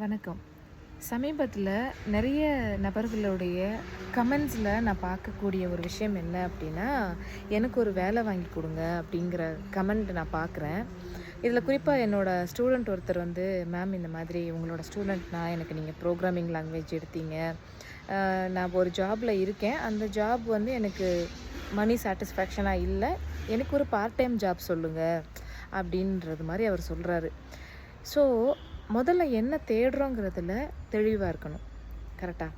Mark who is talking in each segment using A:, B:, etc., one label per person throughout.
A: வணக்கம். சமீபத்தில் நிறைய நபர்களுடைய கமெண்ட்ஸில் நான் பார்க்கக்கூடிய ஒரு விஷயம் என்ன அப்படின்னா எனக்கு ஒரு வேலை வாங்கி கொடுங்க அப்படிங்கிற கமெண்ட் நான் பார்க்குறேன். இதில் குறிப்பாக என்னோடய ஸ்டூடெண்ட் ஒருத்தர் வந்து மேம் இந்த மாதிரி உங்களோட ஸ்டூடெண்ட்னா எனக்கு நீங்கள் ப்ரோக்ராமிங் லாங்குவேஜ் எடுத்தீங்க. நான் ஒரு ஜாபில் இருக்கேன். அந்த ஜாப் வந்து எனக்கு மணி சாட்டிஸ்ஃபேக்ஷனாக இல்லை. எனக்கு ஒரு பார்ட் டைம் ஜாப் சொல்லுங்கள் அப்படின்றது மாதிரி அவர் சொல்கிறாரு ஸோ முதல்ல என்ன தேடுறோங்கிறதுல தெளிவாக இருக்கணும். கரெக்டாக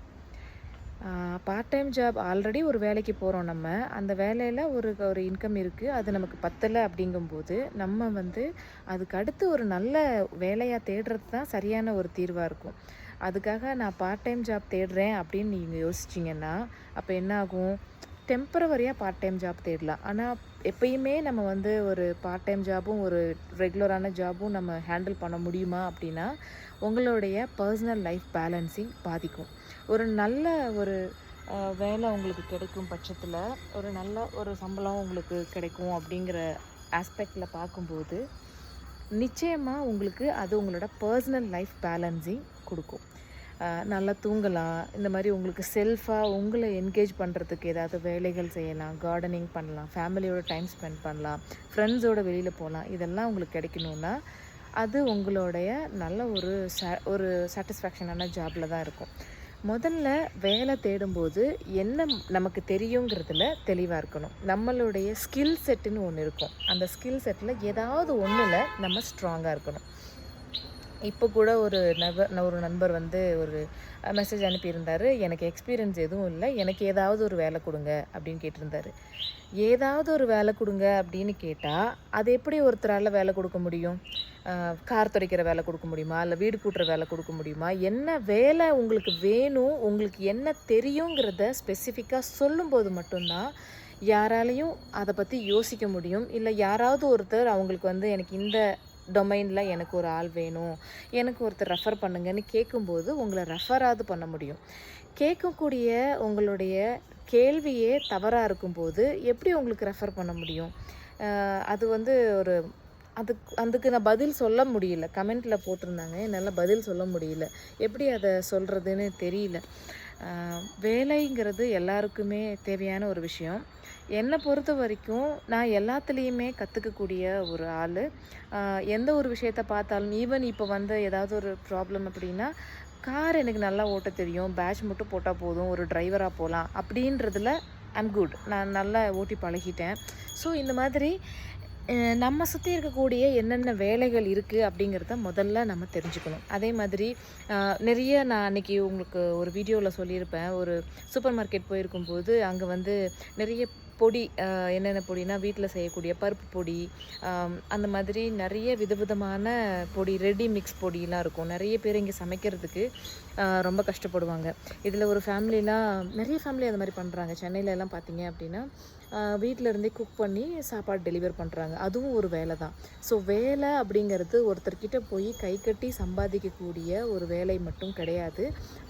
A: பார்ட் டைம் ஜாப் ஆல்ரெடி ஒரு வேலைக்கு போகிறோம் நம்ம. அந்த வேலையில் ஒரு ஒரு இன்கம் இருக்குது அது நமக்கு பத்தலை அப்படிங்கும்போது நம்ம வந்து அதுக்கு அடுத்து ஒரு நல்ல வேலையாக தேடுறது தான் சரியான ஒரு தீர்வாக இருக்கும். அதுக்காக நான் பார்ட் டைம் ஜாப் தேடுறேன் அப்படின்னு நீங்கள் யோசிச்சிங்கன்னா அப்போ என்ன ஆகும்? டெம்பரவரியாக பார்ட் டைம் ஜாப் தேடலாம். ஆனால் எப்பயுமே நம்ம வந்து ஒரு பார்ட் டைம் ஜாபும் ஒரு ரெகுலரான ஜாபும் நம்ம ஹேண்டில் பண்ண முடியுமா அப்படின்னா உங்களுடைய பர்சனல் லைஃப் பேலன்ஸிங் பாதிக்கும். ஒரு நல்ல ஒரு வேலை உங்களுக்கு கிடைக்கும் பட்சத்தில் ஒரு நல்ல ஒரு சம்பளம் உங்களுக்கு கிடைக்கும் அப்படிங்கிற ஆஸ்பெக்டில் பார்க்கும்போது நிச்சயமாக உங்களுக்கு அது உங்களோட பர்சனல் லைஃப் பேலன்ஸிங் கொடுக்கும். நல்லா தூங்கலாம் இந்த மாதிரி உங்களுக்கு செல்ஃபாக உங்களை என்கேஜ் பண்ணுறதுக்கு ஏதாவது வேலைகள் செய்யலாம் கார்டனிங் பண்ணலாம் ஃபேமிலியோட டைம் ஸ்பெண்ட் பண்ணலாம் ஃப்ரெண்ட்ஸோட வெளியில் போகலாம் இதெல்லாம் உங்களுக்கு கிடைக்கணுன்னா அது உங்களுடைய நல்ல ஒரு ச ஒரு சாட்டிஸ்ஃபேக்ஷனான ஜாபில் தான் இருக்கும். முதல்ல வேலை தேடும்போது என்ன நமக்கு தெரியுங்கிறதுல தெளிவாக இருக்கணும். நம்மளுடைய ஸ்கில் செட்டுன்னு ஒன்று இருக்கும். அந்த ஸ்கில் செட்டில் ஏதாவது ஒன்றில் நம்ம ஸ்ட்ராங்காக இருக்கணும். இப்போ கூட ஒரு நபர் ஒரு நண்பர் வந்து ஒரு மெசேஜ் அனுப்பியிருந்தாரு. எனக்கு எக்ஸ்பீரியன்ஸ் எதுவும் இல்லை. எனக்கு ஏதாவது ஒரு வேலை கொடுங்க அப்படின்னு கேட்டிருந்தாரு. ஏதாவது ஒரு வேலை கொடுங்க அப்படின்னு கேட்டால் அது எப்படி ஒருத்தரால் வேலை கொடுக்க முடியும்? கார் துடைக்கிற வேலை கொடுக்க முடியுமா? இல்லை வீடு கூட்டுற வேலை கொடுக்க முடியுமா? என்ன வேலை உங்களுக்கு வேணும்? உங்களுக்கு என்ன தெரியுங்கிறத ஸ்பெசிஃபிக்காக சொல்லும்போது மட்டும்தான் யாராலையும் அதை பற்றி யோசிக்க முடியும். இல்லை யாராவது ஒருத்தர் அவங்களுக்கு வந்து எனக்கு இந்த டொமைனில் எனக்கு ஒரு ஆள் வேணும் எனக்கு ஒருத்தர் ரெஃபர் பண்ணுங்கன்னு கேட்கும்போது உங்களை ரெஃபராவது பண்ண முடியும். கேட்கக்கூடிய உங்களுடைய கேள்வியே தவறாக இருக்கும்போது எப்படி உங்களுக்கு ரெஃபர் பண்ண முடியும்? அது வந்து ஒரு அதுக்கு அதுக்கு நான் பதில் சொல்ல முடியல. கமெண்ட்டில் போட்டிருந்தாங்க என்னால் பதில் சொல்ல முடியல. எப்படி அதை சொல்கிறதுன்னு தெரியல. வேலைங்கிறது எல்லாருக்குமே தேவையான ஒரு விஷயம். என்னை பொறுத்த வரைக்கும் நான் எல்லாத்துலேயுமே கற்றுக்கக்கூடிய ஒரு ஆள். எந்த ஒரு விஷயத்தை பார்த்தாலும் ஈவன் இப்போ வந்து ஏதாவது ஒரு ப்ராப்ளம் அப்படின்னா கார் எனக்கு நல்லா ஓட்ட தெரியும். பேட்ச் மட்டும் போட்டால் போதும். ஒரு டிரைவராக போகலாம் அப்படின்றதுல ஐம் குட் நான் நல்லா ஓட்டி பழகிட்டேன். ஸோ இந்த மாதிரி நம்ம சுற்றி இருக்கக்கூடிய என்னென்ன வேலைகள் இருக்குது அப்படிங்கிறத முதல்ல நம்ம தெரிஞ்சுக்கணும். அதே மாதிரி நிறைய நான் அன்றைக்கி உங்களுக்கு ஒரு வீடியோவில் சொல்லியிருப்பேன். ஒரு சூப்பர் மார்க்கெட் போயிருக்கும்போது அங்கே வந்து நிறைய பொடி என்னென்ன பொடினா வீட்டில் செய்யக்கூடிய பருப்பு பொடி அந்த மாதிரி நிறைய விதவிதமான பொடி ரெடி மிக்ஸ் பொடியெலாம் இருக்கும். நிறைய பேர் இங்கே சமைக்கிறதுக்கு ரொம்ப கஷ்டப்படுவாங்க. இதில் ஒரு ஃபேமிலிலாம் நிறைய ஃபேமிலி அது மாதிரி பண்ணுறாங்க சென்னையிலலாம் பார்த்தீங்க அப்படின்னா வீட்டில் இருந்தே குக் பண்ணி சாப்பாடு டெலிவர் பண்ணுறாங்க அதுவும் ஒரு வேலை தான் ஸோ வேலை அப்படிங்கிறது ஒருத்தர்கிட்ட போய் கை கட்டி சம்பாதிக்கக்கூடிய ஒரு வேலை மட்டும் கிடையாது.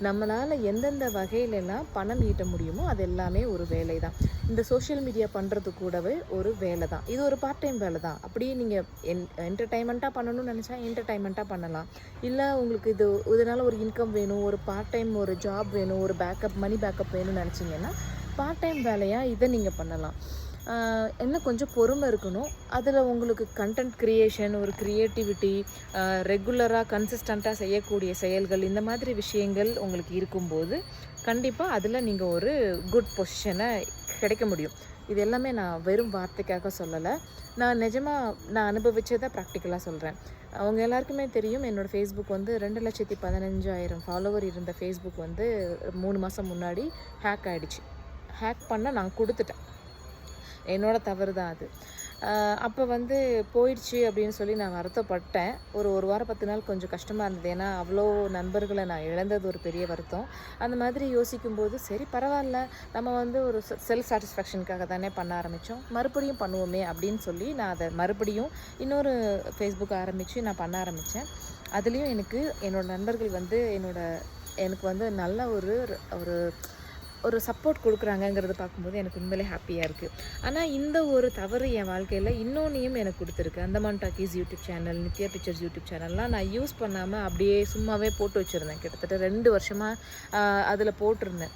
A: நம்மளால் எந்தெந்த வகையிலெல்லாம் பணம் ஈட்ட முடியுமோ அது எல்லாமே ஒரு வேலை தான் இந்த சோஷியல் மீடியா பண்ணுறது கூடவே ஒரு வேலை தான் இது ஒரு பார்ட் டைம் வேலை தான் அப்படியே நீங்கள் என் என்டர்டைன்மெண்ட்டாக பண்ணணும்னு நினச்சா என்டர்டைன்மெண்ட்டாக பண்ணலாம். இல்லை உங்களுக்கு இது இதனால் ஒரு இன்கம் வேணும் ஒரு பார்ட் டைம் ஒரு ஜாப் வேணும் ஒரு பேக்கப் மணி பேக்கப் வேணும்னு நினச்சிங்கன்னா பார்ட் டைம் வேலையாக இதை நீங்கள் பண்ணலாம். என்ன கொஞ்சம் பொறுமை இருக்கணும். அதில் உங்களுக்கு கண்டென்ட் க்ரியேஷன் ஒரு க்ரியேட்டிவிட்டி ரெகுலராக கன்சிஸ்டண்ட்டாக செய்யக்கூடிய செயல்கள் இந்த மாதிரி விஷயங்கள் உங்களுக்கு இருக்கும்போது கண்டிப்பாக அதில் நீங்கள் ஒரு குட் பொசிஷனை கிடைக்க முடியும். இது எல்லாமே நான் வெறும் வார்த்தைக்காக சொல்லலை. நான் நிஜமாக நான் அனுபவித்ததை ப்ராக்டிக்கலாக சொல்கிறேன் அவங்க எல்லாருக்குமே தெரியும் என்னோடய ஃபேஸ்புக் வந்து ரெண்டு லட்சத்தி பதினஞ்சாயிரம் ஃபாலோவர் இருந்த ஃபேஸ்புக் வந்து மூணு மாதம் முன்னாடி ஹேக் ஆகிடுச்சு ஹேக் பண்ண நான் கொடுத்துட்டேன். என்னோடய தவறு தான் அது அப்போ வந்து போயிடுச்சு அப்படின்னு சொல்லி நான் வருத்தப்பட்டேன். ஒரு ஒரு வாரம் பத்து நாள் கொஞ்சம் கஷ்டமாக இருந்தது. ஏன்னா அவ்வளோ நண்பர்களை நான் இழந்தது ஒரு பெரிய வருத்தம். அந்த மாதிரி யோசிக்கும்போது சரி பரவாயில்ல. நம்ம வந்து ஒரு செல்ஃப் சாட்டிஸ்ஃபேக்ஷனுக்காக தானே பண்ண ஆரம்பித்தோம் மறுபடியும் பண்ணுவோமே அப்படின்னு சொல்லி நான் அதை மறுபடியும் இன்னொரு ஃபேஸ்புக் ஆரம்பித்து நான் பண்ண ஆரம்பித்தேன் அதுலேயும் எனக்கு என்னோடய நண்பர்கள் வந்து என்னோட எனக்கு வந்து நல்ல ஒரு ஒரு ஒரு சப்போர்ட் கொடுக்குறாங்கங்கிறத பார்க்கும்போது எனக்கு உண்மையிலே ஹாப்பியாக இருக்குது ஆனால் இந்த ஒரு தவறு என் வாழ்க்கையில் இன்னொன்னையும் எனக்கு கொடுத்துருக்கு. Andaman talkies YouTube channel Nithya pictures YouTube சேனல்லாம் நான் யூஸ் பண்ணாமல் அப்படியே சும்மாவே போட்டு வச்சுருந்தேன். கிட்டத்தட்ட ரெண்டு வருஷமாக அதில் போட்டிருந்தேன்.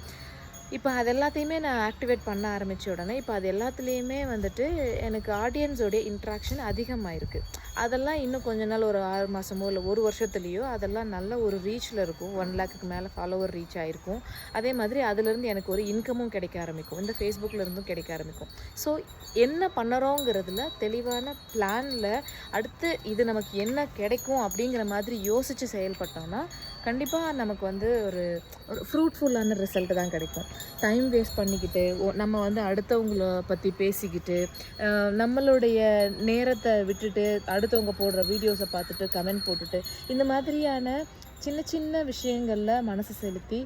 A: இப்போ அது எல்லாத்தையுமே நான் ஆக்டிவேட் பண்ண ஆரம்பித்த உடனே இப்போ அது எல்லாத்துலேயுமே வந்துட்டு எனக்கு ஆடியன்ஸோடைய இன்ட்ராக்ஷன் அதிகமாக அதெல்லாம் இன்னும் கொஞ்ச நாள் ஒரு ஆறு மாதமோ இல்லை ஒரு வருஷத்துலேயோ அதெல்லாம் நல்ல ஒரு ரீச்சில் இருக்கும். ஒன் லேக்குக்கு மேலே ஃபாலோவர் ரீச் ஆகிருக்கும் அதே மாதிரி அதுலேருந்து எனக்கு ஒரு இன்கமும் கிடைக்க ஆரம்பிக்கும். இந்த ஃபேஸ்புக்கில் இருந்தும் கிடைக்க ஆரம்பிக்கும். ஸோ என்ன பண்ணுறோங்கிறதுல தெளிவான பிளானில் அடுத்து இது நமக்கு என்ன கிடைக்கும் அப்படிங்கிற மாதிரி யோசித்து செயல்பட்டோம்னா கண்டிப்பாக நமக்கு வந்து ஒரு ஒரு ஃப்ரூட்ஃபுல்லான ரிசல்ட் தான் கிடைக்கும். டைம் வேஸ்ட் பண்ணிக்கிட்டு நம்ம வந்து அடுத்தவங்கள பற்றி பேசிக்கிட்டு நம்மளுடைய நேரத்தை விட்டுட்டு அடுத்தவங்க போடுற வீடியோஸை பார்த்துட்டு கமெண்ட் போட்டுட்டு இந்த மாதிரியான சின்ன சின்ன விஷயங்களில் மனசு செலுத்தி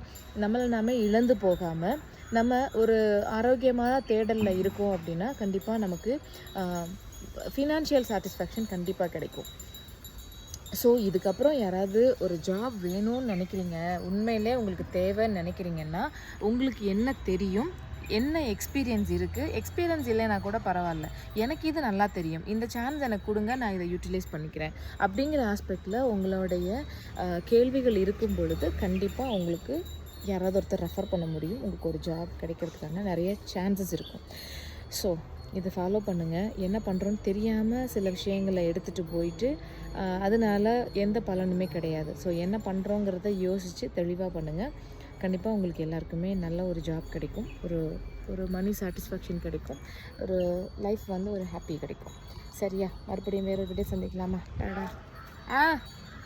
A: நம்மளை நாம இழந்து போகாமல் நம்ம ஒரு ஆரோக்கியமான தேடலில் இருக்கோம் அப்படின்னா கண்டிப்பாக நமக்கு ஃபினான்ஷியல் சாட்டிஸ்ஃபேக்ஷன் கண்டிப்பாக கிடைக்கும். ஸோ இதுக்கப்புறம் யாராவது ஒரு ஜாப் வேணும்னு நினைக்கிறீங்க உண்மையிலே உங்களுக்கு தேவைன்னு நினைக்கிறீங்கன்னா உங்களுக்கு என்ன தெரியும்? என்ன எக்ஸ்பீரியன்ஸ் இருக்குது எக்ஸ்பீரியன்ஸ் இல்லைனா கூட பரவாயில்ல. எனக்கு இது நல்லா தெரியும். இந்த சான்ஸ் எனக்கு கொடுங்க நான் இதை யூட்டிலைஸ் பண்ணிக்கிறேன். அப்படிங்கிற ஆஸ்பெக்டில் உங்களுடைய கேள்விகள் இருக்கும் பொழுது கண்டிப்பாக உங்களுக்கு யாராவது ஒருத்தர் ரெஃபர் பண்ண முடியும். உங்களுக்கு ஒரு ஜாப் கிடைக்கிறதுக்கான நிறைய சான்சஸ் இருக்கும். ஸோ இதை ஃபாலோ பண்ணுங்கள் என்ன பண்ணுறோன்னு தெரியாமல் சில விஷயங்களை எடுத்துகிட்டு போயிட்டு அதனால் அதனால எந்த பலனுமே கிடையாது. ஸோ என்ன பண்ணுறோங்கிறத யோசித்து தெளிவாக பண்ணுங்கள் கண்டிப்பாக உங்களுக்கு எல்லாருக்குமே நல்ல ஒரு ஜாப் கிடைக்கும். ஒரு ஒரு மணி சாட்டிஸ்ஃபேக்ஷன் கிடைக்கும். ஒரு லைஃப் வந்து ஒரு ஹாப்பி கிடைக்கும். சரியா? மறுபடியும் வேறு ஒரு வீடியோ சந்திக்கலாமா? டாடா. ஆ!